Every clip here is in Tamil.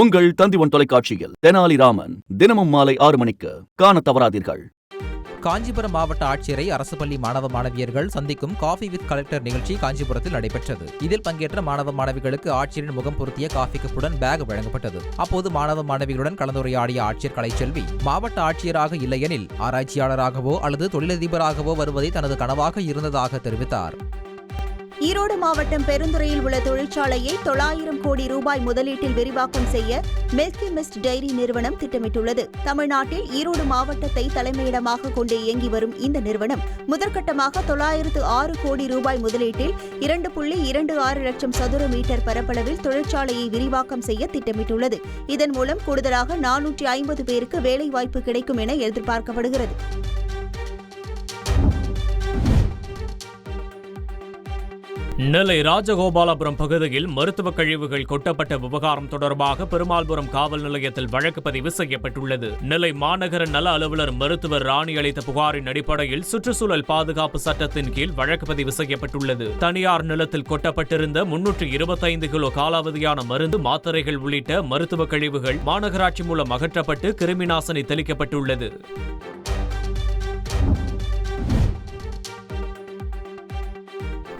உங்கள் தந்திவன் தொலைக்காட்சியில் தெனாலிராமன் தினமும் மாலை ஆறு மணிக்கு காண தவறாதீர்கள். காஞ்சிபுரம் மாவட்ட ஆட்சியரை அரசு பள்ளி மாணவ மாணவியர்கள் சந்திக்கும் காஃபி வித் கலெக்டர் நிகழ்ச்சி காஞ்சிபுரத்தில் நடைபெற்றது. இதில் பங்கேற்ற மாணவ மாணவிகளுக்கு ஆட்சியரின் முகம் பொருத்திய காஃபி கப்புடன் பேக் வழங்கப்பட்டது. அப்போது மாணவ மாணவிகளுடன் கலந்துரையாடிய ஆட்சியர் கலைச்செல்வி மாவட்ட ஆட்சியராக இல்லையெனில் ஆராய்ச்சியாளராகவோ அல்லது தொழிலதிபராகவோ வருவதே தனது கனவாக இருந்ததாக தெரிவித்தார். ஈரோடு மாவட்டம் பெருந்துறையில் உள்ள தொழிற்சாலையை தொள்ளாயிரம் கோடி ரூபாய் முதலீட்டில் விரிவாக்கம் செய்ய மில்கி மிஸ்ட் டைரி நிறுவனம் திட்டமிட்டுள்ளது. தமிழ்நாட்டில் ஈரோடு மாவட்டத்தை தலைமையிடமாக கொண்டு இயங்கி வரும் இந்த நிறுவனம் முதற்கட்டமாக தொள்ளாயிரத்து ஆறு கோடி ரூபாய் முதலீட்டில் இரண்டு புள்ளி இரண்டு ஆறு லட்சம் சதுர மீட்டர் பரப்பளவில் தொழிற்சாலையை விரிவாக்கம் செய்ய திட்டமிட்டுள்ளது. இதன் மூலம் கூடுதலாக நானூற்றி ஐம்பது பேருக்கு வேலைவாய்ப்பு கிடைக்கும் என எதிர்பார்க்கப்படுகிறது. நெல்லை ராஜகோபாலபுரம் பகுதியில் மருத்துவ கழிவுகள் கொட்டப்பட்ட விவகாரம் தொடர்பாக பெருமாள்புரம் காவல் நிலையத்தில் வழக்கு பதிவு செய்யப்பட்டுள்ளது. நெல்லை மாநகர நல அலுவலர் மருத்துவர் ராணி அளித்த புகாரின் அடிப்படையில் சுற்றுச்சூழல் பாதுகாப்பு சட்டத்தின் கீழ் வழக்கு பதிவு செய்யப்பட்டுள்ளது. தனியார் நிலத்தில் கொட்டப்பட்டிருந்த முன்னூற்று இருபத்தைந்து கிலோ காலாவதியான மருந்து மாத்திரைகள் உள்ளிட்ட மருத்துவ கழிவுகள் மாநகராட்சி மூலம் அகற்றப்பட்டு கிருமிநாசினி தெளிக்கப்பட்டுள்ளது.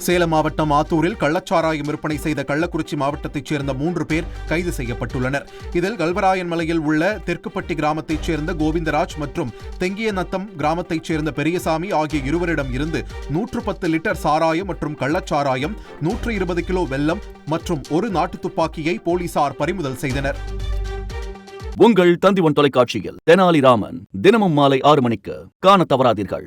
சேலம் மாவட்டம் ஆத்தூரில் கள்ளச்சாராயம் விற்பனை செய்த கள்ளக்குறிச்சி மாவட்டத்தைச் சேர்ந்த மூன்று பேர் கைது செய்யப்பட்டுள்ளனர். இதில் கல்வராயன் மலையில் உள்ள தெற்குப்பட்டி கிராமத்தைச் சேர்ந்த கோவிந்தராஜ் மற்றும் தெங்கிய நத்தம் கிராமத்தைச் சேர்ந்த பெரியசாமி ஆகிய இருவரிடம் இருந்து நூற்று பத்து லிட்டர் சாராயம் மற்றும் கள்ளச்சாராயம் நூற்று இருபது கிலோ வெல்லம் மற்றும் ஒரு நாட்டு துப்பாக்கியை போலீசார் பறிமுதல் செய்தனர். உங்கள் தந்திவன் தொலைக்காட்சியில் தெனாலிராமன் தினமும் மாலை ஆறு மணிக்கு காண தவறாதீர்கள்.